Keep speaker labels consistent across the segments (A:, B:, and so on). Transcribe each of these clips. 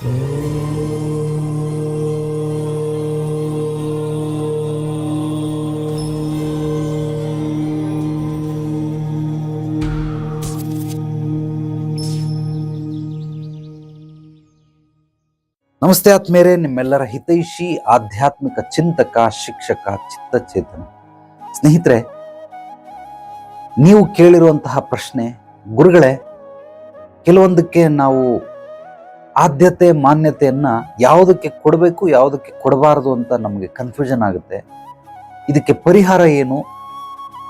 A: ನಮಸ್ತೆ ಆತ್ಮೇರೆ ನಿಮ್ಮೆಲ್ಲರ ಹಿತೈಷಿ, ಆಧ್ಯಾತ್ಮಿಕ ಚಿಂತಕ, ಶಿಕ್ಷಕ, ಚಿತ್ತಚೇತನ. ಸ್ನೇಹಿತರೆ, ನೀವು ಕೇಳಿರುವಂತಹ ಪ್ರಶ್ನೆ, ಗುರುಗಳೇ, ಕೆಲವೊಂದಕ್ಕೆ ನಾವು ಆದ್ಯತೆ, ಮಾನ್ಯತೆಯನ್ನು ಯಾವುದಕ್ಕೆ ಕೊಡಬೇಕು, ಯಾವುದಕ್ಕೆ ಕೊಡಬಾರದು ಅಂತ ನಮಗೆ ಕನ್ಫ್ಯೂಷನ್ ಆಗುತ್ತೆ. ಇದಕ್ಕೆ ಪರಿಹಾರ ಏನು?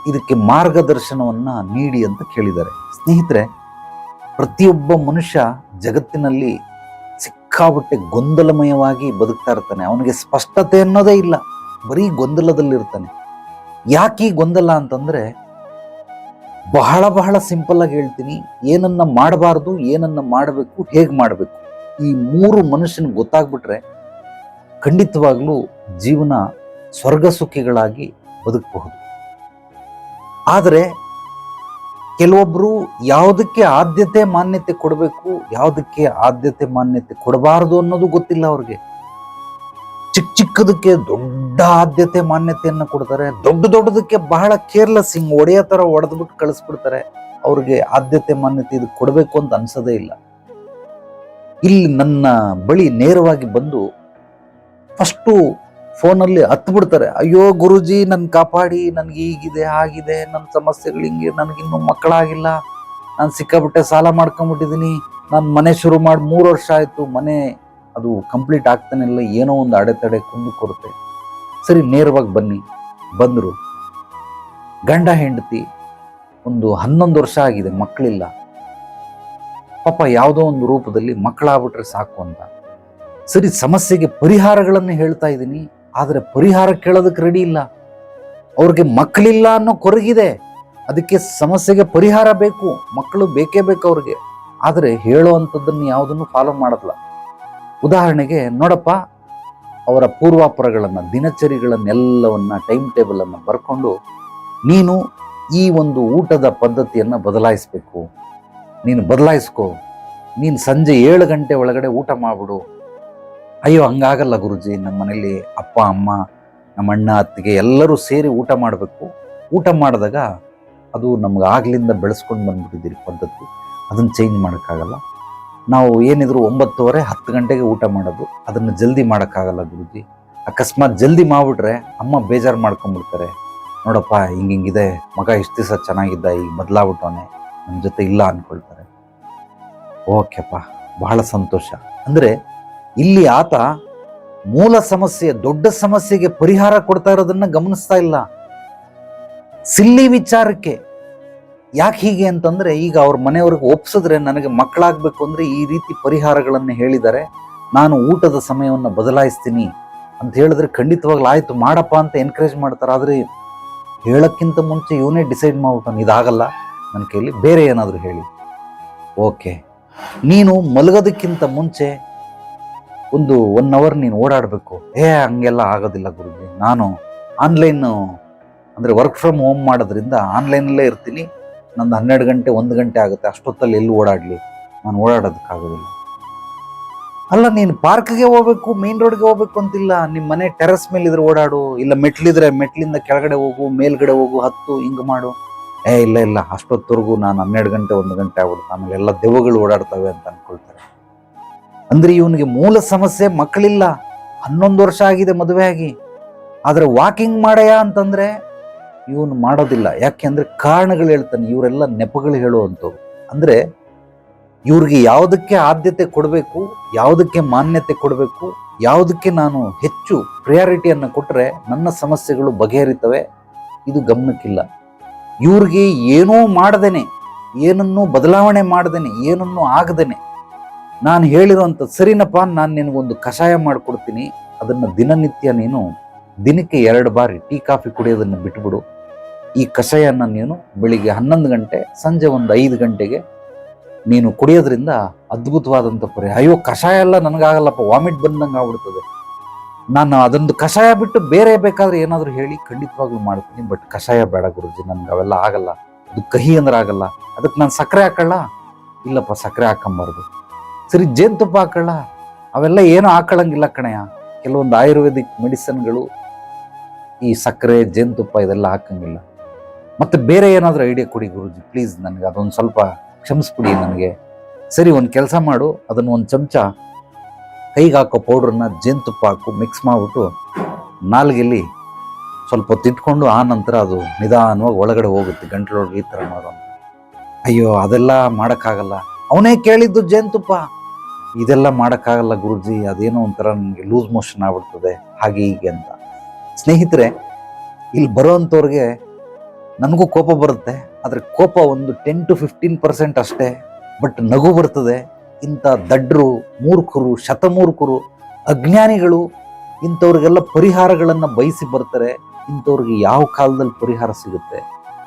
A: ಇದಕ್ಕೆ ಮಾರ್ಗದರ್ಶನವನ್ನ ನೀಡಿ ಅಂತ ಕೇಳಿದ್ದಾರೆ. ಸ್ನೇಹಿತರೆ, ಪ್ರತಿಯೊಬ್ಬ ಮನುಷ್ಯ ಜಗತ್ತಿನಲ್ಲಿ ಸಿಕ್ಕಾಬಟ್ಟೆ ಗೊಂದಲಮಯವಾಗಿ ಬದುಕ್ತಾ ಇರ್ತಾನೆ. ಅವನಿಗೆ ಸ್ಪಷ್ಟತೆ ಅನ್ನೋದೇ ಇಲ್ಲ. ಬರೀ ಗೊಂದಲದಲ್ಲಿರ್ತಾನೆ. ಯಾಕೆ ಗೊಂದಲ ಅಂತಂದ್ರೆ, ಬಹಳ ಬಹಳ ಸಿಂಪಲ್ ಆಗಿ ಹೇಳ್ತೀನಿ. ಏನನ್ನ ಮಾಡಬಾರ್ದು, ಏನನ್ನ ಮಾಡಬೇಕು, ಹೇಗೆ ಮಾಡಬೇಕು? ಈ ಮೂರು ಮನುಷ್ಯನ ಗೊತ್ತಾಗ್ಬಿಟ್ರೆ ಖಂಡಿತವಾಗ್ಲೂ ಜೀವನ ಸ್ವರ್ಗ ಸುಖಿಗಳಾಗಿ ಬದುಕಬಹುದು. ಆದರೆ ಕೆಲವೊಬ್ರು ಯಾವುದಕ್ಕೆ ಆದ್ಯತೆ ಮಾನ್ಯತೆ ಕೊಡಬೇಕು, ಯಾವುದಕ್ಕೆ ಆದ್ಯತೆ ಮಾನ್ಯತೆ ಕೊಡಬಾರದು ಅನ್ನೋದು ಗೊತ್ತಿಲ್ಲ ಅವ್ರಿಗೆ. ಚಿಕ್ಕ ಚಿಕ್ಕದಕ್ಕೆ ದೊಡ್ಡ ಆದ್ಯತೆ ಮಾನ್ಯತೆಯನ್ನು ಕೊಡ್ತಾರೆ, ದೊಡ್ಡ ದೊಡ್ಡದಕ್ಕೆ ಬಹಳ ಕೇರ್ಲೆಸ್ ಹಿಂಗ್ ಒಡೆಯ ಥರ ಒಡೆದ್ಬಿಟ್ಟು ಕಳಿಸ್ಬಿಡ್ತಾರೆ, ಅವ್ರಿಗೆ ಆದ್ಯತೆ ಮಾನ್ಯತೆ ಇದು ಕೊಡಬೇಕು ಅಂತ ಅನ್ಸೋದೇ ಇಲ್ಲ. ಇಲ್ಲಿ ನನ್ನ ಬಳಿ ನೇರವಾಗಿ ಬಂದು ಫಸ್ಟು ಫೋನಲ್ಲಿ ಹತ್ತು ಬಿಡ್ತಾರೆ ಅಯ್ಯೋ ಗುರುಜಿ ನನ್ನ ಕಾಪಾಡಿ, ನನಗೆ ಹೀಗಿದೆ ಆಗಿದೆ ನನ್ನ ಸಮಸ್ಯೆಗಳು ಹಿಂಗೆ, ನನಗಿನ್ನೂ ಮಕ್ಕಳಾಗಿಲ್ಲ. ನಾನು ಸಿಕ್ಕಾಬಿಟ್ಟೆ ಸಾಲ ಮಾಡ್ಕೊಂಬಿಟ್ಟಿದ್ದೀನಿ ನಾನು ಮನೆ ಶುರು ಮಾಡಿ ಮೂರು ವರ್ಷ ಆಯಿತು, ಮನೆ ಅದು ಕಂಪ್ಲೀಟ್ ಆಗ್ತಾನೆ ಇಲ್ಲ, ಏನೋ ಒಂದು ಅಡೆತಡೆ ಕುಂದು ಕೊಡುತ್ತೆ. ಸರಿ, ನೇರವಾಗಿ ಬನ್ನಿ. ಬಂದರು. ಗಂಡ ಹೆಂಡತಿ, ಒಂದು ಹನ್ನೊಂದು ವರ್ಷ ಆಗಿದೆ, ಮಕ್ಕಳಿಲ್ಲ. ಪಾಪ ಯಾವುದೋ ಒಂದು ರೂಪದಲ್ಲಿ ಮಕ್ಕಳಾಗ್ಬಿಟ್ರೆ ಸಾಕು ಅಂತ. ಸರಿ, ಸಮಸ್ಯೆಗೆ ಪರಿಹಾರಗಳನ್ನು ಹೇಳ್ತಾ ಇದ್ದೀನಿ, ಆದರೆ ಪರಿಹಾರ ಕೇಳೋದಕ್ಕೆ ರೆಡಿ ಇಲ್ಲ. ಅವ್ರಿಗೆ ಮಕ್ಕಳಿಲ್ಲ ಅನ್ನೋ ಕೊರಗಿದೆ. ಅದಕ್ಕೆ ಸಮಸ್ಯೆಗೆ ಪರಿಹಾರ ಬೇಕು, ಮಕ್ಕಳು ಬೇಕೇ ಬೇಕು ಅವ್ರಿಗೆ. ಆದರೆ ಹೇಳೋ ಅಂಥದ್ದನ್ನು ಯಾವುದನ್ನು ಫಾಲೋ ಮಾಡಲ್ಲ. ಉದಾಹರಣೆಗೆ, ನೋಡಪ್ಪ, ಅವರ ಪೂರ್ವಾಪರಗಳನ್ನು, ದಿನಚರಿಗಳನ್ನೆಲ್ಲವನ್ನು ಟೈಮ್ ಟೇಬಲನ್ನು ಬರ್ಕೊಂಡು, ನೀನು ಈ ಒಂದು ಊಟದ ಪದ್ಧತಿಯನ್ನು ಬದಲಾಯಿಸಬೇಕು. ನೀನು ಬದಲಾಯಿಸ್ಕೋ. ನೀನು ಸಂಜೆ ಏಳು ಗಂಟೆ ಒಳಗಡೆ ಊಟ ಮಾಡಿಬಿಡು. ಅಯ್ಯೋ, ಹಂಗಾಗಲ್ಲ ಗುರುಜಿ. ನಮ್ಮ ಮನೇಲಿ ಅಪ್ಪ, ಅಮ್ಮ, ನಮ್ಮ ಅಣ್ಣ, ಅತ್ತಿಗೆ ಎಲ್ಲರೂ ಸೇರಿ ಊಟ ಮಾಡಬೇಕು. ಊಟ ಮಾಡಿದಾಗ ಅದು ನಮ್ಗೆ ಆಗಲಿಂದ ಬೆಳೆಸ್ಕೊಂಡು ಬಂದ್ಬಿಟ್ಟಿದ್ದೀರಿ ಪದ್ಧತಿ. ಅದನ್ನು ಚೇಂಜ್ ಮಾಡೋಕ್ಕಾಗಲ್ಲ. ನಾವು ಏನಿದ್ರು ಒಂಬತ್ತುವರೆ, ಹತ್ತು ಗಂಟೆಗೆ ಊಟ ಮಾಡೋದು. ಅದನ್ನು ಜಲ್ದಿ ಮಾಡೋಕ್ಕಾಗಲ್ಲ ಗುರುಜಿ. ಅಕಸ್ಮಾತ್ ಜಲ್ದಿ ಮಾಡಿಬಿಟ್ರೆ ಅಮ್ಮ ಬೇಜಾರು ಮಾಡ್ಕೊಂಡ್ಬಿಡ್ತಾರೆ. ನೋಡಪ್ಪ, ಹಿಂಗೆ ಹಿಂಗಿದೆ ಮಗ ಇಷ್ಟು ದಿವಸ ಚೆನ್ನಾಗಿದ್ದ, ಈಗ ಬದಲಾಗ್ಬಿಟ್ಟವನೆ. ನಮ್ಮ ಜೊತೆ ಇಲ್ಲ ಅಂದ್ಕೊಳ್ತಾರೆ ಓಕೆಪ್ಪ, ಬಹಳ ಸಂತೋಷ. ಅಂದರೆ ಇಲ್ಲಿ ಆತ ಮೂಲ ಸಮಸ್ಯೆ, ದೊಡ್ಡ ಸಮಸ್ಯೆಗೆ ಪರಿಹಾರ ಕೊಡ್ತಾ ಇರೋದನ್ನ ಗಮನಿಸ್ತಾ ಇಲ್ಲ. ಸಿಲ್ಲಿ ವಿಚಾರಕ್ಕೆ. ಯಾಕೆ ಹೀಗೆ ಅಂತಂದ್ರೆ ಈಗ ಅವ್ರ ಮನೆಯವ್ರಿಗೆ ಒಪ್ಸಿದ್ರೆ ನನಗೆ ಮಕ್ಕಳಾಗ್ಬೇಕು ಅಂದ್ರೆ ಈ ರೀತಿ ಪರಿಹಾರಗಳನ್ನು ಹೇಳಿದ್ದಾರೆ. ನಾನು ಊಟದ ಸಮಯವನ್ನು ಬದಲಾಯಿಸ್ತೀನಿ ಅಂತ ಹೇಳಿದ್ರೆ ಖಂಡಿತವಾಗ್ಲೂ ಆಯ್ತು, ಮಾಡಪ್ಪ ಅಂತ ಎನ್ಕರೇಜ್ ಮಾಡ್ತಾರೆ. ಆದ್ರೆ ಹೇಳಕ್ಕಿಂತ ಮುಂಚೆ ಇವನೇ ಡಿಸೈಡ್ ಮಾಡ್ಬಿಟ್ಟಾನೆ. ಇದಾಗಲ್ಲ. ನನ್ನ ಕೈಲಿ ಬೇರೆ ಏನಾದರೂ ಹೇಳಿ. ಓಕೆ ನೀನು ಮಲಗೋದಕ್ಕಿಂತ ಮುಂಚೆ ಒಂದು ಒನ್ ಅವರ್ ನೀನು ಓಡಾಡಬೇಕು. ಏ, ಹಂಗೆಲ್ಲ ಆಗೋದಿಲ್ಲ ಗುರುಜಿ. ನಾನು ಆನ್ಲೈನು ಅಂದರೆ ವರ್ಕ್ ಫ್ರಮ್ ಹೋಮ್ ಮಾಡೋದ್ರಿಂದ ಆನ್ಲೈನಲ್ಲೇ ಇರ್ತೀನಿ. ನಂದು ಹನ್ನೆರಡು ಗಂಟೆ, ಒಂದು ಗಂಟೆ ಆಗುತ್ತೆ. ಅಷ್ಟೊತ್ತಲ್ಲಿ ಎಲ್ಲಿ ಓಡಾಡಲಿ? ನಾನು ಓಡಾಡೋದಕ್ಕಾಗೋದಿಲ್ಲ. ಅಲ್ಲ, ನೀನು ಪಾರ್ಕ್ಗೆ ಹೋಗ್ಬೇಕು ಮೇನ್ ರೋಡ್ಗೆ ಹೋಗ್ಬೇಕು ಅಂತಿಲ್ಲ. ನಿಮ್ಮ ಮನೆ ಟೆರೆಸ್ ಮೇಲೆ ಇದ್ರೆ ಓಡಾಡು, ಇಲ್ಲ ಮೆಟ್ಲಿದ್ರೆ ಮೆಟ್ಲಿಂದ ಕೆಳಗಡೆ ಹೋಗು, ಮೇಲ್ಗಡೆ ಹೋಗು, ಹತ್ತು, ಹಿಂಗೆ ಮಾಡು. ಏ, ಇಲ್ಲ ಇಲ್ಲ, ಅಷ್ಟೊತ್ತವರೆಗೂ ನಾನು ಹನ್ನೆರಡು ಗಂಟೆ, ಒಂದು ಗಂಟೆ ಆಗ್ಬಿಡುತ್ತೆ. ಆಮೇಲೆ ಎಲ್ಲ ದೆವ್ವಗಳು ಓಡಾಡ್ತವೆ ಅಂತ ಅಂದ್ಕೊಳ್ತಾರೆ ಅಂದರೆ ಇವನಿಗೆ ಮೂಲ ಸಮಸ್ಯೆ ಮಕ್ಕಳಿಲ್ಲ. ಹನ್ನೊಂದು ವರ್ಷ ಆಗಿದೆ ಮದುವೆ ಆಗಿ. ಆದರೆ ವಾಕಿಂಗ್ ಮಾಡಯ್ಯ ಅಂತಂದರೆ ಇವನು ಮಾಡೋದಿಲ್ಲ. ಯಾಕೆ ಅಂದರೆ ಕಾರಣಗಳು ಹೇಳ್ತಾನೆ, ಇವರೆಲ್ಲ ನೆಪಗಳು ಹೇಳುವಂಥವು ಅಂದರೆ ಇವ್ರಿಗೆ ಯಾವುದಕ್ಕೆ ಆದ್ಯತೆ ಕೊಡಬೇಕು, ಯಾವುದಕ್ಕೆ ಮಾನ್ಯತೆ ಕೊಡಬೇಕು, ಯಾವುದಕ್ಕೆ ನಾನು ಹೆಚ್ಚು ಪ್ರಿಯಾರಿಟಿಯನ್ನು ಕೊಟ್ಟರೆ ನನ್ನ ಸಮಸ್ಯೆಗಳು ಬಗೆಹರಿತವೆ, ಇದು ಗಮನಕ್ಕಿಲ್ಲ. ಇವ್ರಿಗೆ ಏನೂ ಮಾಡದೇನೆ, ಏನನ್ನೂ ಬದಲಾವಣೆ ಮಾಡದೇನೆ, ಏನನ್ನೂ ಆಗದೇನೆ. ನಾನು ಹೇಳಿರೋಂಥ ಸರಿನಪ್ಪ, ನಾನು ನಿನಗೊಂದು ಕಷಾಯ ಮಾಡಿಕೊಡ್ತೀನಿ. ಅದನ್ನು ದಿನನಿತ್ಯ ನೀನು ದಿನಕ್ಕೆ ಎರಡು ಬಾರಿ ಟೀ, ಕಾಫಿ ಕುಡಿಯೋದನ್ನು ಬಿಟ್ಬಿಡು. ಈ ಕಷಾಯನ ನೀನು ಬೆಳಿಗ್ಗೆ ಹನ್ನೊಂದು ಗಂಟೆ, ಸಂಜೆ ಒಂದು ಐದು ಗಂಟೆಗೆ ನೀನು ಕುಡಿಯೋದ್ರಿಂದ ಅದ್ಭುತವಾದಂಥ ಪರಿ ಅಯ್ಯೋ, ಕಷಾಯ ಎಲ್ಲ ನನಗಾಗಲ್ಲಪ್ಪ, ವಾಮಿಟ್ ಬಂದಂಗೆ ಆಗ್ಬಿಡ್ತದೆ ನಾನು ಅದೊಂದು ಕಷಾಯ ಬಿಟ್ಟು ಬೇರೆ ಬೇಕಾದ್ರೆ ಏನಾದರೂ ಹೇಳಿ ಖಂಡಿತವಾಗ್ಲೂ ಮಾಡ್ತೀನಿ. ಬಟ್ ಕಷಾಯ ಬೇಡ ಗುರುಜಿ, ನನ್ಗೆ ಅವೆಲ್ಲ ಆಗಲ್ಲ. ಅದು ಕಹಿ ಅಂದ್ರೆ ಆಗಲ್ಲ. ಅದಕ್ಕೆ ನಾನು ಸಕ್ಕರೆ ಹಾಕಲ್ಲ? ಇಲ್ಲಪ್ಪ, ಸಕ್ಕರೆ ಹಾಕೊಂಬಾರ್ದು. ಸರಿ, ಜೇನುತುಪ್ಪ ಹಾಕಲ್ಲ? ಅವೆಲ್ಲ ಏನು ಹಾಕೊಳ್ಳಂಗಿಲ್ಲ ಕಣಯ್ಯ. ಕೆಲವೊಂದು ಆಯುರ್ವೇದಿಕ್ ಮೆಡಿಸನ್ಗಳು ಈ ಸಕ್ಕರೆ, ಜೇನುತುಪ್ಪ ಇದೆಲ್ಲ ಹಾಕಂಗಿಲ್ಲ. ಮತ್ತೆ ಬೇರೆ ಏನಾದರೂ ಐಡಿಯಾ ಕೊಡಿ ಗುರುಜಿ, ಪ್ಲೀಸ್. ನನಗೆ ಅದೊಂದು ಸ್ವಲ್ಪ ಕ್ಷಮಿಸ್ಬಿಡಿ ನನಗೆ. ಸರಿ, ಒಂದು ಕೆಲಸ ಮಾಡು. ಅದನ್ನು ಒಂದು ಚಮಚ ಕೈಗೆ ಹಾಕೋ ಪೌಡ್ರನ್ನ ಜೇನುತುಪ್ಪ ಹಾಕು ಮಿಕ್ಸ್ ಮಾಡಿಬಿಟ್ಟು ನಾಲ್ಗೆಲಿ ಸ್ವಲ್ಪ ತಿಟ್ಕೊಂಡು ಆ ನಂತರ ಅದು ನಿಧಾನವಾಗಿ ಒಳಗಡೆ ಹೋಗುತ್ತೆ, ಗಂಟಲೊಳಗೆ ಈ ಥರ ಮಾಡೋ ಅಯ್ಯೋ, ಅದೆಲ್ಲ ಮಾಡೋಕ್ಕಾಗಲ್ಲ. ಅವನೇ ಕೇಳಿದ್ದು ಜೇನುತುಪ್ಪ. ಇದೆಲ್ಲ ಮಾಡೋಕ್ಕಾಗಲ್ಲ ಗುರುಜಿ, ಅದೇನೋ ಒಂಥರ ನನಗೆ ಲೂಸ್ ಮೋಷನ್ ಆಗ್ಬಿಡ್ತದೆ, ಹಾಗೆ ಹೀಗೆ ಅಂತ. ಸ್ನೇಹಿತರೆ, ಇಲ್ಲಿ ಬರೋವಂಥವ್ರಿಗೆ ನನಗೂ ಕೋಪ ಬರುತ್ತೆ, ಆದರೆ ಕೋಪ ಒಂದು ಟೆನ್ ಟು ಫಿಫ್ಟೀನ್ ಪರ್ಸೆಂಟ್ ಅಷ್ಟೇ ಬಟ್ ನಗು ಬರ್ತದೆ. ಇಂಥ ದಡ್ರು, ಮೂರ್ಖರು, ಶತಮೂರ್ಖರು, ಅಜ್ಞಾನಿಗಳು, ಇಂಥವ್ರಿಗೆಲ್ಲ ಪರಿಹಾರಗಳನ್ನು ಬಯಸಿ ಬರ್ತಾರೆ, ಇಂಥವ್ರಿಗೆ ಯಾವ ಕಾಲದಲ್ಲಿ ಪರಿಹಾರ ಸಿಗುತ್ತೆ?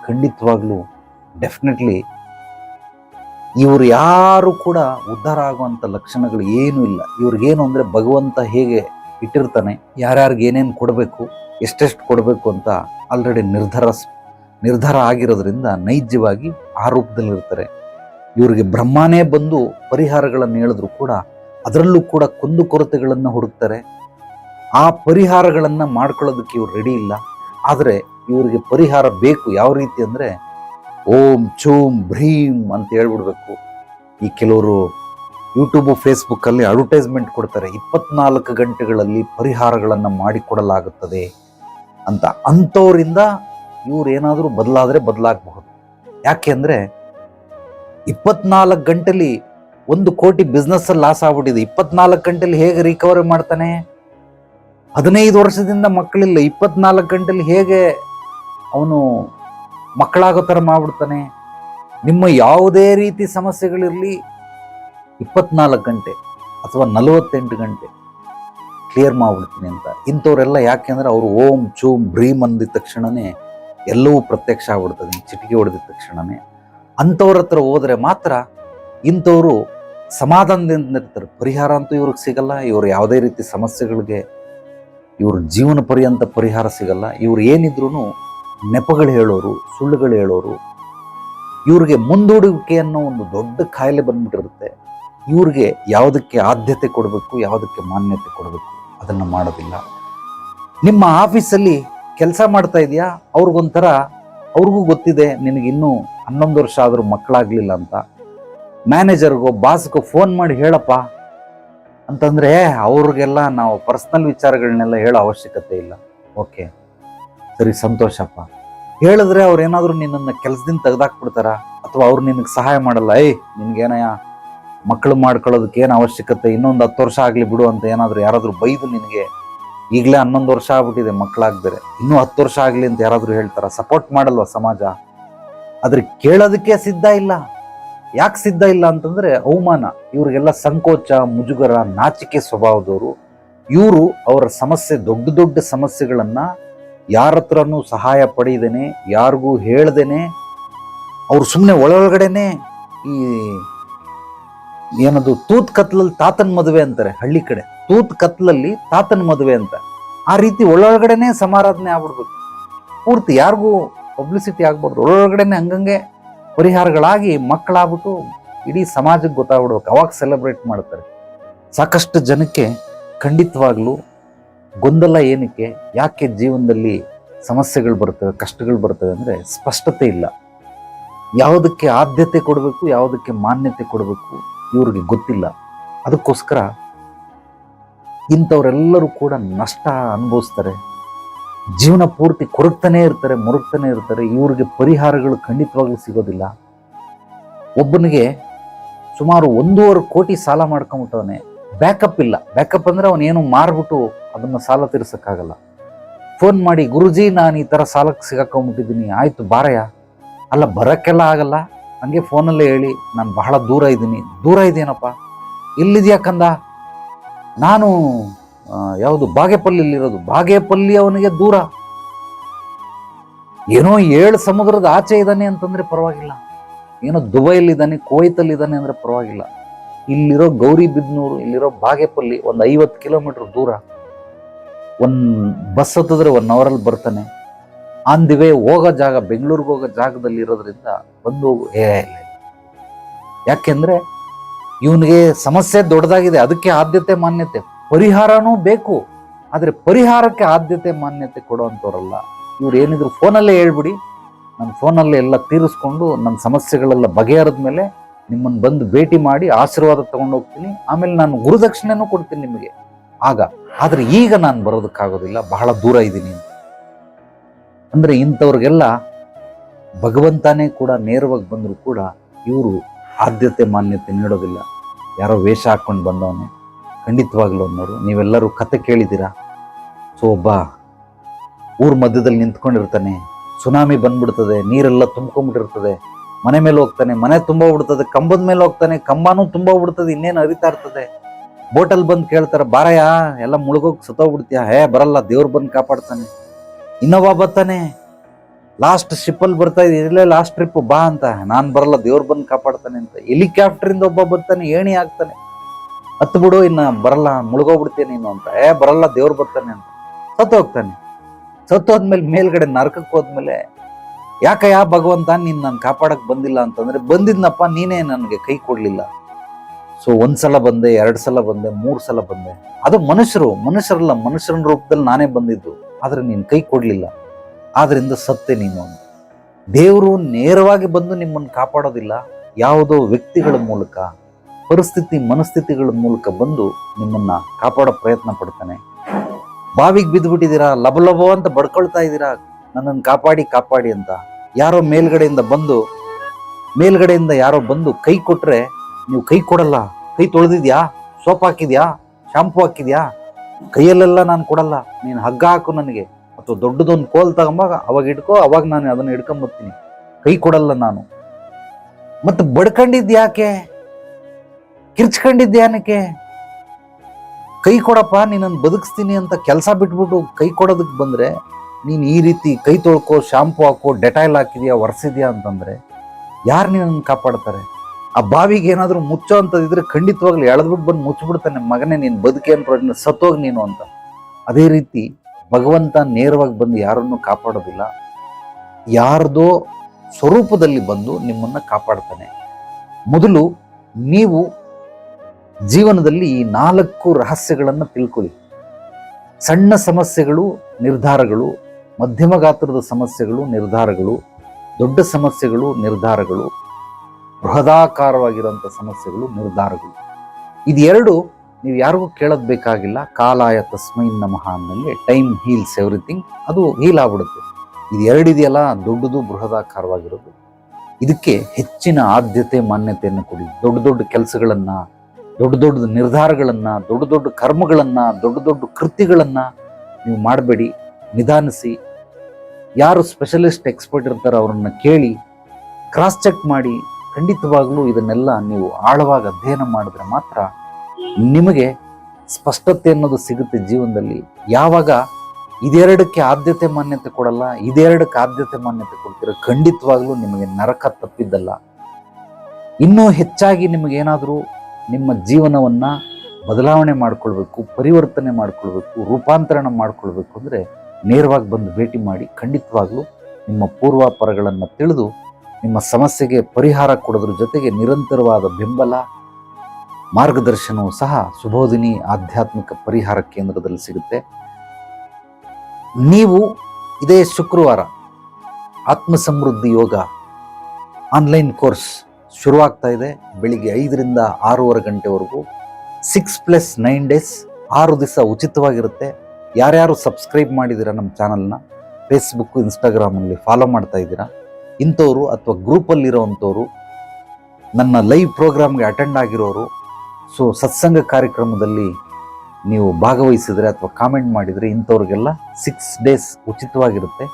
A: ಖಂಡಿತವಾಗ್ಲೂ ಡೆಫಿನೆಟ್ಲಿ ಇವರು ಯಾರು ಕೂಡ ಉದ್ಧಾರ ಆಗುವಂಥ ಲಕ್ಷಣಗಳು ಏನೂ ಇಲ್ಲ. ಇವ್ರಿಗೇನು ಅಂದರೆ ಭಗವಂತ ಹೇಗೆ ಇಟ್ಟಿರ್ತಾನೆ, ಯಾರ್ಯಾರಿಗೆ ಏನೇನು ಕೊಡಬೇಕು, ಎಷ್ಟೆಷ್ಟು ಕೊಡಬೇಕು ಅಂತ ಆಲ್ರೆಡಿ ನಿರ್ಧಾರ ನಿರ್ಧಾರ ಆಗಿರೋದ್ರಿಂದ ನೈಜವಾಗಿ ಆ ರೂಪದಲ್ಲಿರ್ತಾರೆ. ಇವರಿಗೆ ಬ್ರಹ್ಮನೇ ಬಂದು ಪರಿಹಾರಗಳನ್ನು ಹೇಳಿದ್ರು ಕೂಡ ಅದರಲ್ಲೂ ಕೂಡ ಕುಂದುಕೊರತೆಗಳನ್ನು ಹುಡುಕ್ತಾರೆ. ಆ ಪರಿಹಾರಗಳನ್ನು ಮಾಡ್ಕೊಳ್ಳೋದಕ್ಕೆ ಇವ್ರು ರೆಡಿ ಇಲ್ಲ. ಆದರೆ ಇವರಿಗೆ ಪರಿಹಾರ ಬೇಕು ಯಾವ ರೀತಿ ಅಂದರೆ ಓಂ ಚೂಂ ಭ್ರೀಂ ಅಂತ ಹೇಳ್ಬಿಡ್ಬೇಕು. ಈ ಕೆಲವರು ಯೂಟ್ಯೂಬು ಫೇಸ್ಬುಕ್ಕಲ್ಲಿ ಅಡ್ವರ್ಟೈಸ್ಮೆಂಟ್ ಕೊಡ್ತಾರೆ. ಇಪ್ಪತ್ನಾಲ್ಕು ಗಂಟೆಗಳಲ್ಲಿ ಪರಿಹಾರಗಳನ್ನು ಮಾಡಿಕೊಡಲಾಗುತ್ತದೆ ಅಂತ. ಅಂಥವರಿಂದ ಇವ್ರು ಏನಾದರೂ ಬದಲಾದರೆ ಬದಲಾಗಬಹುದು. ಯಾಕೆ ಅಂದರೆ ಇಪ್ಪತ್ನಾಲ್ಕು ಗಂಟೆಲಿ ಒಂದು ಕೋಟಿ ಬಿಸ್ನೆಸ್ ಲಾಸ್ ಆಗ್ಬಿಟ್ಟಿದೆ. ಇಪ್ಪತ್ನಾಲ್ಕು ಗಂಟೆಲಿ ಹೇಗೆ ರಿಕವರಿ ಮಾಡ್ತಾನೆ? ಹದಿನೈದು ವರ್ಷದಿಂದ ಮಕ್ಕಳಿಲ್ಲ. ಇಪ್ಪತ್ನಾಲ್ಕು ಗಂಟೆಲಿ ಹೇಗೆ ಅವನು ಮಕ್ಕಳಾಗೋ ಥರ ಮಾಡ್ಬಿಡ್ತಾನೆ? ನಿಮ್ಮ ಯಾವುದೇ ರೀತಿ ಸಮಸ್ಯೆಗಳಿರಲಿ ಇಪ್ಪತ್ನಾಲ್ಕು ಗಂಟೆ ಅಥವಾ ನಲವತ್ತೆಂಟು ಗಂಟೆ ಕ್ಲಿಯರ್ ಮಾಡ್ಬಿಡ್ತೀನಿ ಅಂತ. ಇಂಥವ್ರೆಲ್ಲ ಯಾಕೆಂದ್ರೆ ಅವರು ಓಂ ಚೂಮ್ ಭ್ರೀಮ್ ಅಂದಿದ ತಕ್ಷಣವೇ ಎಲ್ಲವೂ ಪ್ರತ್ಯಕ್ಷ ಆಗ್ಬಿಡ್ತದೆ. ಚಿಟಿಕೆ ಹೊಡೆದಿದ ತಕ್ಷಣನೇ. ಅಂಥವ್ರ ಹತ್ರ ಹೋದರೆ ಮಾತ್ರ ಇಂಥವರು ಸಮಾಧಾನದಿಂದ ಇರ್ತಾರೆ ಪರಿಹಾರ ಅಂತೂ ಇವ್ರಿಗೆ ಸಿಗಲ್ಲ, ಇವರು ಯಾವುದೇ ರೀತಿ ಸಮಸ್ಯೆಗಳಿಗೆ ಇವ್ರ ಜೀವನ ಪರ್ಯಂತ ಪರಿಹಾರ ಸಿಗಲ್ಲ. ಇವ್ರು ಏನಿದ್ರು ನೆಪಗಳು ಹೇಳೋರು, ಸುಳ್ಳುಗಳು ಹೇಳೋರು, ಇವ್ರಿಗೆ ಮುಂದೂಡುವಿಕೆ ಅನ್ನೋ ಒಂದು ದೊಡ್ಡ ಕಾಯಿಲೆ ಬಂದ್ಬಿಟ್ಟಿರುತ್ತೆ. ಇವ್ರಿಗೆ ಯಾವುದಕ್ಕೆ ಆದ್ಯತೆ ಕೊಡಬೇಕು, ಯಾವುದಕ್ಕೆ ಮಾನ್ಯತೆ ಕೊಡಬೇಕು, ಅದನ್ನು ಮಾಡೋದಿಲ್ಲ. ನಿಮ್ಮ ಆಫೀಸಲ್ಲಿ ಕೆಲಸ ಮಾಡ್ತಾ ಇದೆಯಾ? ಅವ್ರಿಗೊಂಥರ, ಅವ್ರಿಗೂ ಗೊತ್ತಿದೆ ನಿನಗೆ ಇನ್ನೂ ಹನ್ನೊಂದು ವರ್ಷ ಆದರೂ ಮಕ್ಕಳಾಗಲಿಲ್ಲ ಅಂತ. ಮ್ಯಾನೇಜರ್ಗೋ ಬಾಸ್ಗೋ ಫೋನ್ ಮಾಡಿ ಹೇಳಪ್ಪ. ಅಂತಂದರೆ ಅವ್ರಿಗೆಲ್ಲ ನಾವು ಪರ್ಸ್ನಲ್ ವಿಚಾರಗಳನ್ನೆಲ್ಲ ಹೇಳೋ ಅವಶ್ಯಕತೆ ಇಲ್ಲ. ಓಕೆ ಸರಿ, ಸಂತೋಷಪ್ಪ. ಹೇಳಿದ್ರೆ ಅವ್ರೇನಾದರೂ ನಿನ್ನನ್ನು ಕೆಲಸದಿಂದ ತೆಗೆದಾಕ್ಬಿಡ್ತಾರ? ಅಥವಾ ಅವ್ರು ನಿನಗೆ ಸಹಾಯ ಮಾಡಲ್ಲ? ಏಯ್ ನಿನ್ಗೇನಯ್ಯ ಮಕ್ಕಳು ಮಾಡ್ಕೊಳ್ಳೋದಕ್ಕೆ ಏನು ಅವಶ್ಯಕತೆ? ಇನ್ನೊಂದು ಹತ್ತು ವರ್ಷ ಆಗಲಿ ಬಿಡು ಅಂತ ಏನಾದರೂ ಯಾರಾದರೂ ಬೈದು ನಿನಗೆ ಈಗಲೇ ಹನ್ನೊಂದು ವರ್ಷ ಆಗ್ಬಿಟ್ಟಿದೆ ಮಕ್ಕಳಾಗ್ದರೆ ಇನ್ನೂ ಹತ್ತು ವರ್ಷ ಆಗಲಿ ಅಂತ ಯಾರಾದರೂ ಹೇಳ್ತಾರ? ಸಪೋರ್ಟ್ ಮಾಡಲ್ವ ಸಮಾಜ? ಆದ್ರೆ ಕೇಳೋದಕ್ಕೆ ಸಿದ್ಧ ಇಲ್ಲ. ಯಾಕೆ ಸಿದ್ಧ ಇಲ್ಲ ಅಂತಂದ್ರೆ ಅವಮಾನ. ಇವ್ರಿಗೆಲ್ಲ ಸಂಕೋಚ, ಮುಜುಗರ, ನಾಚಿಕೆ ಸ್ವಭಾವದವರು. ಇವರು ಅವರ ಸಮಸ್ಯೆ, ದೊಡ್ಡ ದೊಡ್ಡ ಸಮಸ್ಯೆಗಳನ್ನ ಯಾರ ಹತ್ರನೂ ಸಹಾಯ ಪಡೆಯದೇನೆ ಯಾರಿಗೂ ಹೇಳ್ದೇನೆ, ಅವ್ರು ಸುಮ್ಮನೆ ಒಳಗಡೆನೆ ಈ ಏನದು ತೂತ್ ಕತ್ಲಲ್ಲಿ ತಾತನ ಮದುವೆ ಅಂತಾರೆ ಹಳ್ಳಿ ಕಡೆ. ತೂತ್ ಕತ್ಲಲ್ಲಿ ತಾತನ ಮದುವೆ ಅಂತ. ಆ ರೀತಿ ಒಳಗಡೆನೆ ಸಮಾರಾಧನೆ ಆಗ್ಬಿಡ್ಬೇಕು. ಪೂರ್ತಿ ಯಾರಿಗೂ ಪಬ್ಲಿಸಿಟಿ ಆಗ್ಬಾರ್ದು ಒಳಗಡೆನೆ ಹಂಗಂಗೆ ಪರಿಹಾರಗಳಾಗಿ ಮಕ್ಕಳಾಗ್ಬಿಟ್ಟು ಇಡೀ ಸಮಾಜಕ್ಕೆ ಗೊತ್ತಾಗ್ಬಿಡ್ಬೇಕು. ಅವಾಗ ಸೆಲೆಬ್ರೇಟ್ ಮಾಡ್ತಾರೆ. ಸಾಕಷ್ಟು ಜನಕ್ಕೆ ಖಂಡಿತವಾಗ್ಲೂ ಗೊಂದಲ ಏನಕ್ಕೆ? ಯಾಕೆ ಜೀವನದಲ್ಲಿ ಸಮಸ್ಯೆಗಳು ಬರ್ತವೆ, ಕಷ್ಟಗಳು ಬರ್ತವೆ ಅಂದರೆ ಸ್ಪಷ್ಟತೆ ಇಲ್ಲ. ಯಾವುದಕ್ಕೆ ಆದ್ಯತೆ ಕೊಡಬೇಕು, ಯಾವುದಕ್ಕೆ ಮಾನ್ಯತೆ ಕೊಡಬೇಕು ಇವ್ರಿಗೆ ಗೊತ್ತಿಲ್ಲ. ಅದಕ್ಕೋಸ್ಕರ ಇಂಥವರೆಲ್ಲರೂ ಕೂಡ ನಷ್ಟ ಅನುಭವಿಸ್ತಾರೆ. ಜೀವನ ಪೂರ್ತಿ ಕೊರಗ್ತಾನೆ ಇರ್ತಾರೆ, ಮುರುಗ್ತಾನೆ ಇರ್ತಾರೆ. ಇವ್ರಿಗೆ ಪರಿಹಾರಗಳು ಖಂಡಿತವಾಗ್ಲೂ ಸಿಗೋದಿಲ್ಲ. ಒಬ್ಬನಿಗೆ ಸುಮಾರು ಒಂದೂವರೆ ಕೋಟಿ ಸಾಲ ಮಾಡ್ಕೊಂಬಿಟ್ಟವನೆ ಬ್ಯಾಕಪ್ ಇಲ್ಲ. ಬ್ಯಾಕಪ್ ಅಂದರೆ ಅವನೇನು ಮಾರ್ಬಿಟ್ಟು ಅದನ್ನು ಸಾಲ ತೀರ್ಸೋಕ್ಕಾಗಲ್ಲ. ಫೋನ್ ಮಾಡಿ, ಗುರುಜಿ, ನಾನು ಈ ಥರ ಸಾಲಕ್ಕೆ ಸಿಗಾಕೊಂಬಿಟ್ಟಿದ್ದೀನಿ, ಆಯಿತು ಬಾರಯ್ಯ. ಅಲ್ಲ, ಬರೋಕ್ಕೆಲ್ಲ ಆಗಲ್ಲ. ಹಂಗೆ ಫೋನಲ್ಲೇ ಹೇಳಿ, ನಾನು ಬಹಳ ದೂರ ಇದ್ದೀನಿ. ದೂರ ಇದೇನಪ್ಪ? ಇಲ್ಲಿದ್ಯಾ ಕಂದ? ನಾನು ಯಾವುದು ಬಾಗೇಪಲ್ಲಿಲಿರೋದು ಬಾಗೇಪಲ್ಲಿ ಅವನಿಗೆ ದೂರ. ಏನೋ ಏಳು ಸಮುದ್ರದ ಆಚೆ ಇದ್ದಾನೆ ಅಂತಂದ್ರೆ ಪರವಾಗಿಲ್ಲ. ಏನೋ ದುಬೈಲಿದ್ದಾನೆ ಕೋಯ್ತಲ್ಲಿದ್ದಾನೆ ಅಂದರೆ ಪರವಾಗಿಲ್ಲ. ಇಲ್ಲಿರೋ ಗೌರಿ ಬಿದ್ನೂರು, ಇಲ್ಲಿರೋ ಬಾಗೇಪಲ್ಲಿ ಒಂದು ಐವತ್ತು ಕಿಲೋಮೀಟರ್ ದೂರ. ಒಂದು ಬಸ್ ಹತ್ತಿದ್ರೆ ಒನ್ ಅವರಲ್ಲಿ ಬರ್ತಾನೆ. ಆನ್ ದಿ ವೇ ಹೋಗೋ ಜಾಗ, ಬೆಂಗಳೂರಿಗೆ ಹೋಗೋ ಜಾಗದಲ್ಲಿ ಇರೋದ್ರಿಂದ ಬಂದು ಏ ಇಲ್ಲ. ಯಾಕೆಂದ್ರೆ ಇವನಿಗೆ ಸಮಸ್ಯೆ ದೊಡ್ಡದಾಗಿದೆ. ಅದಕ್ಕೆ ಆದ್ಯತೆ, ಮಾನ್ಯತೆ. ಪರಿಹಾರನೂ ಬೇಕು, ಆದರೆ ಪರಿಹಾರಕ್ಕೆ ಆದ್ಯತೆ, ಮಾನ್ಯತೆ ಕೊಡುವಂಥವ್ರಲ್ಲ. ಇವ್ರು ಏನಿದ್ರು ಫೋನಲ್ಲೇ ಹೇಳ್ಬಿಡಿ. ನನ್ನ ಫೋನಲ್ಲೇ ಎಲ್ಲ ತೀರಿಸ್ಕೊಂಡು ನನ್ನ ಸಮಸ್ಯೆಗಳೆಲ್ಲ ಬಗೆಹರಿದ ಮೇಲೆ ನಿಮ್ಮನ್ನು ಬಂದು ಭೇಟಿ ಮಾಡಿ ಆಶೀರ್ವಾದ ತಗೊಂಡು ಹೋಗ್ತೀನಿ. ಆಮೇಲೆ ನಾನು ಗುರುದಕ್ಷಿಣೆನೂ ಕೊಡ್ತೀನಿ ನಿಮಗೆ. ಆಗ, ಆದರೆ ಈಗ ನಾನು ಬರೋದಕ್ಕಾಗೋದಿಲ್ಲ, ಬಹಳ ದೂರ ಇದ್ದೀನಿ ಅಂದರೆ ಇಂಥವ್ರಿಗೆಲ್ಲ ಭಗವಂತನೇ ಕೂಡ ನೇರವಾಗಿ ಬಂದರೂ ಕೂಡ ಇವರು ಆದ್ಯತೆ, ಮಾನ್ಯತೆ ನೀಡೋದಿಲ್ಲ. ಯಾರೋ ವೇಷ ಹಾಕ್ಕೊಂಡು ಬಂದವನೇ. ಖಂಡಿತವಾಗ್ಲೂ ಅನ್ನೋರು, ನೀವೆಲ್ಲರೂ ಕತೆ ಕೇಳಿದ್ದೀರಾ? ಸೊ ಒಬ್ಬ ಊರ ಮಧ್ಯದಲ್ಲಿ ನಿಂತ್ಕೊಂಡಿರ್ತಾನೆ, ಸುನಾಮಿ ಬಂದ್ಬಿಡ್ತದೆ, ನೀರೆಲ್ಲ ತುಂಬ್ಕೊಂಡ್ಬಿಟ್ಟಿರ್ತದೆ, ಮನೆ ಮೇಲೆ ಹೋಗ್ತಾನೆ, ಮನೆ ತುಂಬ ಬಿಡ್ತದೆ ಕಂಬದ ಮೇಲೆ ಹೋಗ್ತಾನೆ, ಕಂಬನೂ ತುಂಬ ಬಿಡ್ತದೆ ಇನ್ನೇನು ಹರಿತಾ ಇರ್ತದೆ. ಬೋಟಲ್ಲಿ ಬಂದು ಕೇಳ್ತಾರೆ, ಬಾರಯ್ಯ, ಎಲ್ಲ ಮುಳುಗೋಗಿ ಸತ್ತೋಗ್ಬಿಡ್ತೀಯ? ಹೇ, ಬರಲ್ಲ, ದೇವ್ರು ಬಂದು ಕಾಪಾಡ್ತಾನೆ. ಇನ್ನೊಬ್ಬ ಬರ್ತಾನೆ. ಲಾಸ್ಟ್ ಶಿಪ್ಪಲ್ಲಿ ಬರ್ತಾ ಇಲ್ಲೇ ಲಾಸ್ಟ್ ಟ್ರಿಪ್, ಬಾ ಅಂತ. ನಾನು ಬರಲ್ಲ, ದೇವ್ರು ಬಂದು ಕಾಪಾಡ್ತಾನೆ ಅಂತ. ಹೆಲಿಕಾಪ್ಟರಿಂದ ಒಬ್ಬ ಬರ್ತಾನೆ, ಏಣಿ ಆಗ್ತಾನೆ. ಹತ್ತು ಬಿಡು, ಇನ್ನ ಬರಲ್ಲ, ಮುಳುಗೋಗ್ಬಿಡ್ತೀನಿ ನೀನು ಅಂತ. ಏ, ಬರಲ್ಲ, ದೇವ್ರು ಬರ್ತಾನೆ ಅಂತ. ಸತ್ತು ಹೋಗ್ತಾನೆ. ಸತ್ತು ಹೋದ್ಮೇಲೆ ಮೇಲ್ಗಡೆ ನರಕಕ್ಕೆ ಹೋದ್ಮೇಲೆ, ಯಾಕ ಯಾ ಭಗವಂತ ನೀನು ನಾನು ಕಾಪಾಡಕ್ ಬಂದಿಲ್ಲ ಅಂತಂದ್ರೆ, ಬಂದಿದ್ನಪ್ಪ, ನೀನೇ ನನಗೆ ಕೈ ಕೊಡ್ಲಿಲ್ಲ. ಸೊ ಒಂದ್ಸಲ ಬಂದೆ, ಎರಡು ಸಲ ಬಂದೆ, ಮೂರು ಸಲ ಬಂದೆ. ಅದು ಮನುಷ್ಯರು, ಮನುಷ್ಯರಲ್ಲ ಮನುಷ್ಯನ ರೂಪದಲ್ಲಿ ನಾನೇ ಬಂದಿದ್ದು. ಆದ್ರೆ ನೀನು ಕೈ ಕೊಡ್ಲಿಲ್ಲ. ಆದ್ರಿಂದ ಸತ್ತೆ ನೀನು ಅಂತ. ದೇವರು ನೇರವಾಗಿ ಬಂದು ನಿಮ್ಮನ್ನು ಕಾಪಾಡೋದಿಲ್ಲ. ಯಾವುದೋ ವ್ಯಕ್ತಿಗಳ ಮೂಲಕ. ಪರಿಸ್ಥಿತಿ ಮನಸ್ಥಿತಿಗಳ ಮೂಲಕ ಬಂದು ನಿಮ್ಮನ್ನ ಕಾಪಾಡೋ ಪ್ರಯತ್ನ ಪಡ್ತಾನೆ. ಬಾವಿಗೆ ಬಿದ್ದುಬಿಟ್ಟಿದ್ದೀರಾ ಲಭ ಅಂತ ಬಡ್ಕೊಳ್ತಾ ಇದ್ದೀರಾ ನನ್ನನ್ನು ಕಾಪಾಡಿ ಕಾಪಾಡಿ ಅಂತ ಯಾರೋ ಮೇಲ್ಗಡೆಯಿಂದ ಬಂದು, ಮೇಲ್ಗಡೆಯಿಂದ ಯಾರೋ ಬಂದು ಕೈ ಕೊಟ್ಟರೆ ನೀವು ಕೈ ಕೊಡಲ್ಲ. ಕೈ ತೊಳೆದಿದ್ಯಾ? ಸೋಪ್ ಹಾಕಿದ್ಯಾ? ಶಾಂಪು ಹಾಕಿದ್ಯಾ? ಕೈಯಲ್ಲೆಲ್ಲ ನಾನು ಕೊಡಲ್ಲ. ನೀನು ಹಗ್ಗ ಹಾಕು ನನಗೆ. ಅಥವಾ ದೊಡ್ಡದೊಂದು ಕೋಲ್ ತಗೊಂಬಾಗ ಅವಾಗ ಇಟ್ಕೋ, ಅವಾಗ ನಾನು ಅದನ್ನು ಹಿಡ್ಕೊಂಬರ್ತೀನಿ. ಕೈ ಕೊಡಲ್ಲ ನಾನು. ಮತ್ತೆ ಬಡ್ಕೊಂಡಿದ್ಯಾಕೆ? ಕಿರ್ಚ್ಕೊಂಡಿದ್ಯಾನಕ್ಕೆ ಕೈ ಕೊಡಪ್ಪ ನೀನನ್ನು ಬದುಕಿಸ್ತೀನಿ ಅಂತ ಕೆಲಸ ಬಿಟ್ಬಿಟ್ಟು ಕೈ ಕೊಡೋದಕ್ಕೆ ಬಂದರೆ, ನೀನು ಈ ರೀತಿ ಕೈ ತೊಳ್ಕೋ, ಶಾಂಪು ಹಾಕೋ, ಡೆಟಾಯ್ಲ್ ಹಾಕಿದ್ಯಾ, ಒರೆಸಿದ್ಯಾ ಅಂತಂದರೆ, ಯಾರು ನಿನ್ನನ್ನು ಕಾಪಾಡ್ತಾರೆ? ಆ ಬಾವಿಗೆ ಏನಾದರೂ ಮುಚ್ಚೋ ಅಂತದಿದ್ರೆ ಖಂಡಿತವಾಗ್ಲೂ ಎಳೆದ್ಬಿಟ್ಟು ಬಂದು ಮುಚ್ಚಿಬಿಡ್ತಾನೆ ಮಗನೇ, ನೀನು ಬದುಕೇನು ಪ್ರಯೋಜನ, ಸತ್ತೋಗಿ ನೀನು ಅಂತ. ಅದೇ ರೀತಿ ಭಗವಂತ ನೇರವಾಗಿ ಬಂದು ಯಾರನ್ನು ಕಾಪಾಡೋದಿಲ್ಲ. ಯಾರದೋ ಸ್ವರೂಪದಲ್ಲಿ ಬಂದು ನಿಮ್ಮನ್ನು ಕಾಪಾಡ್ತಾನೆ. ಮೊದಲು ನೀವು ಜೀವನದಲ್ಲಿ ಈ ನಾಲ್ಕು ರಹಸ್ಯಗಳನ್ನು ತಿಳ್ಕೊಳ್ಳಿ. ಸಣ್ಣ ಸಮಸ್ಯೆಗಳು ನಿರ್ಧಾರಗಳು, ಮಧ್ಯಮ ಗಾತ್ರದ ಸಮಸ್ಯೆಗಳು ನಿರ್ಧಾರಗಳು, ದೊಡ್ಡ ಸಮಸ್ಯೆಗಳು ನಿರ್ಧಾರಗಳು ಬೃಹದಾಕಾರವಾಗಿರುವಂಥ ಸಮಸ್ಯೆಗಳು ನಿರ್ಧಾರಗಳು. ಇದೆರಡು ನೀವು ಯಾರಿಗೂ ಕೇಳೋದು ಬೇಕಾಗಿಲ್ಲ. ಕಾಲಾಯ ತಸ್ಮೈ ನಮಃ ಅಂದಂಗೆ ಟೈಮ್ ಹೀಲ್ಸ್ ಎವ್ರಿಥಿಂಗ್ ಅದು ಹೀಲ್ ಆಗ್ಬಿಡುತ್ತೆ. ಇದು ಎರಡಿದೆಯಲ್ಲ ದೊಡ್ಡದು ಬೃಹದಾಕಾರವಾಗಿರೋದು. ಇದಕ್ಕೆ ಹೆಚ್ಚಿನ ಆದ್ಯತೆ, ಮಾನ್ಯತೆಯನ್ನು ಕೊಡಿ. ದೊಡ್ಡ ದೊಡ್ಡ ಕೆಲಸಗಳನ್ನ ದೊಡ್ಡ ದೊಡ್ಡ ನಿರ್ಧಾರಗಳನ್ನು, ದೊಡ್ಡ ದೊಡ್ಡ ಕರ್ಮಗಳನ್ನು, ದೊಡ್ಡ ದೊಡ್ಡ ಕೃತಿಗಳನ್ನು ನೀವು ಮಾಡಬೇಡಿ, ನಿಧಾನಿಸಿ. ಯಾರು ಸ್ಪೆಷಲಿಸ್ಟ್ ಎಕ್ಸ್ಪರ್ಟ್ ಇರ್ತಾರೋ ಅವರನ್ನು ಕೇಳಿ ಕ್ರಾಸ್ ಚೆಕ್ ಮಾಡಿ, ಖಂಡಿತವಾಗಲೂ ಇದನ್ನೆಲ್ಲ ನೀವು ಆಳವಾಗಿ ಅಧ್ಯಯನ ಮಾಡಿದ್ರೆ ಮಾತ್ರ ನಿಮಗೆ ಸ್ಪಷ್ಟತೆ ಅನ್ನೋದು ಸಿಗುತ್ತೆ ಜೀವನದಲ್ಲಿ. ಯಾವಾಗ ಇದೆರಡಕ್ಕೆ ಆದ್ಯತೆ ಮಾನ್ಯತೆ ಕೊಡಲ್ಲ, ಇದೆರಡಕ್ಕೆ ಆದ್ಯತೆ ಮಾನ್ಯತೆ ಕೊಡ್ತೀರ ಖಂಡಿತವಾಗ್ಲೂ ನಿಮಗೆ ನರಕ ತಪ್ಪಿದ್ದಲ್ಲ. ಇನ್ನೂ ಹೆಚ್ಚಾಗಿ ನಿಮಗೇನಾದರೂ ನಿಮ್ಮ ಜೀವನವನ್ನು ಬದಲಾವಣೆ ಮಾಡಿಕೊಳ್ಬೇಕು, ಪರಿವರ್ತನೆ ಮಾಡಿಕೊಳ್ಬೇಕು, ರೂಪಾಂತರಣ ಮಾಡಿಕೊಳ್ಬೇಕು ಅಂದರೆ ನೇರವಾಗಿ ಬಂದು ಭೇಟಿ ಮಾಡಿ ಖಂಡಿತವಾಗಲೂ ನಿಮ್ಮ ಪೂರ್ವಾಪರಗಳನ್ನು ತಿಳಿದು ನಿಮ್ಮ ಸಮಸ್ಯೆಗೆ ಪರಿಹಾರ ಕೊಡೋದ್ರ ಜೊತೆಗೆ ನಿರಂತರವಾದ ಬೆಂಬಲ, ಮಾರ್ಗದರ್ಶನವೂ ಸಹ ಸುಬೋಧಿನಿ ಆಧ್ಯಾತ್ಮಿಕ ಪರಿಹಾರ ಕೇಂದ್ರದಲ್ಲಿ ಸಿಗುತ್ತೆ. ನೀವು ಇದೇ ಶುಕ್ರವಾರ ಆತ್ಮಸಮೃದ್ಧಿ ಯೋಗ ಆನ್ಲೈನ್ ಕೋರ್ಸ್ ಶುರುವಾಗ್ತಾ ಇದೆ. ಬೆಳಿಗ್ಗೆ ಐದರಿಂದ ಆರೂವರೆ ಗಂಟೆವರೆಗೂ ಸಿಕ್ಸ್ ಪ್ಲಸ್ ನೈನ್ ಡೇಸ್ ಆರು ದಿವಸ ಉಚಿತವಾಗಿರುತ್ತೆ. ಯಾರ್ಯಾರು ಸಬ್ಸ್ಕ್ರೈಬ್ ಮಾಡಿದ್ದೀರಾ ನಮ್ಮ ಚಾನಲ್ನ ಫೇಸ್ಬುಕ್ ಇನ್ಸ್ಟಾಗ್ರಾಮಲ್ಲಿ ಫಾಲೋ ಮಾಡ್ತಾ ಇದ್ದೀರಾ, ಇಂಥವ್ರು ಅಥವಾ ಗ್ರೂಪಲ್ಲಿರೋವಂಥವ್ರು ನನ್ನ ಲೈವ್ ಪ್ರೋಗ್ರಾಮ್ಗೆ ಅಟೆಂಡ್ ಆಗಿರೋರು, ಸೊ ಸತ್ಸಂಗ ಕಾರ್ಯಕ್ರಮದಲ್ಲಿ ನೀವು ಭಾಗವಹಿಸಿದರೆ ಅಥವಾ ಕಾಮೆಂಟ್ ಮಾಡಿದರೆ ಇಂಥವ್ರಿಗೆಲ್ಲ ಸಿಕ್ಸ್ ಡೇಸ್ ಉಚಿತವಾಗಿರುತ್ತೆ.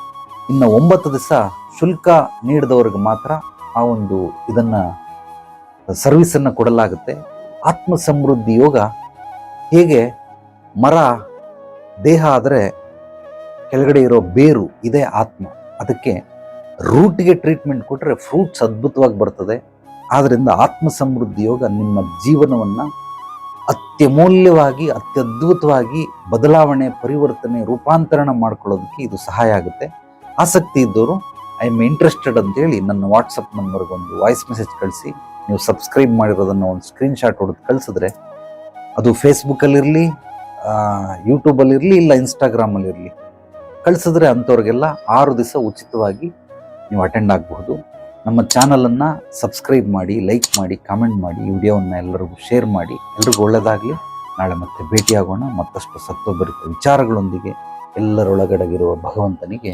A: ಇನ್ನು ಒಂಬತ್ತು ದಿವಸ ಶುಲ್ಕ ನೀಡಿದವ್ರಿಗೆ ಮಾತ್ರ ಆ ಒಂದು ಇದನ್ನು ಸರ್ವಿಸನ್ನು ಕೊಡಲಾಗುತ್ತೆ. ಆತ್ಮ ಸಮೃದ್ಧಿ ಯೋಗ ಹೇಗೆ ಮರ, ದೇಹ ಆದರೆ ಕೆಳಗಡೆ ಇರೋ ಬೇರು, ಇದೇ ಆತ್ಮ. ಅದಕ್ಕೆ ರೂಟ್ಗೆ ಟ್ರೀಟ್ಮೆಂಟ್ ಕೊಟ್ಟರೆ ಫ್ರೂಟ್ಸ್ ಅದ್ಭುತವಾಗಿ ಬರ್ತದೆ. ಆದ್ದರಿಂದ ಆತ್ಮ ಸಮೃದ್ಧಿ ಯೋಗ ನಿಮ್ಮ ಜೀವನವನ್ನು ಅತ್ಯಮೂಲ್ಯವಾಗಿ, ಅತ್ಯದ್ಭುತವಾಗಿ ಬದಲಾವಣೆ, ಪರಿವರ್ತನೆ, ರೂಪಾಂತರಣ ಮಾಡ್ಕೊಳ್ಳೋದಕ್ಕೆ ಇದು ಸಹಾಯ ಆಗುತ್ತೆ. ಆಸಕ್ತಿ ಇದ್ದವರು ಐ ಎಂ ಇಂಟ್ರೆಸ್ಟೆಡ್ ಅಂತೇಳಿ ನನ್ನ ವಾಟ್ಸಪ್ ನಂಬರ್ಗೆ ಒಂದು ವಾಯ್ಸ್ ಮೆಸೇಜ್ ಕಳಿಸಿ. ನೀವು ಸಬ್ಸ್ಕ್ರೈಬ್ ಮಾಡಿರೋದನ್ನು ಒಂದು ಸ್ಕ್ರೀನ್ಶಾಟ್ ಹೊಡೆದು ಕಳಿಸಿದ್ರೆ ಅದು ಫೇಸ್ಬುಕ್ಕಲ್ಲಿರಲಿ ಯೂಟ್ಯೂಬಲ್ಲಿರಲಿ ಇಲ್ಲ ಇನ್ಸ್ಟಾಗ್ರಾಮಲ್ಲಿರಲಿ ಕಳಿಸಿದ್ರೆ ಅಂಥವ್ರಿಗೆಲ್ಲ ಆರು ದಿವಸ ಉಚಿತವಾಗಿ ನೀವು ಅಟೆಂಡ್ ಆಗಬಹುದು. ನಮ್ಮ ಚಾನಲನ್ನು ಸಬ್ಸ್ಕ್ರೈಬ್ ಮಾಡಿ ಲೈಕ್ ಮಾಡಿ ಕಾಮೆಂಟ್ ಮಾಡಿ ವಿಡಿಯೋವನ್ನು ಎಲ್ಲರಿಗೂ ಶೇರ್ ಮಾಡಿ. ಎಲ್ರಿಗೂ ಒಳ್ಳೆಯದಾಗಲಿ ನಾಳೆ ಮತ್ತೆ ಭೇಟಿಯಾಗೋಣ. ಮತ್ತಷ್ಟು ಸತ್ವಭರಿತ ವಿಚಾರಗಳೊಂದಿಗೆ ಎಲ್ಲರೊಳಗಡೆಗಿರುವ ಭಗವಂತನಿಗೆ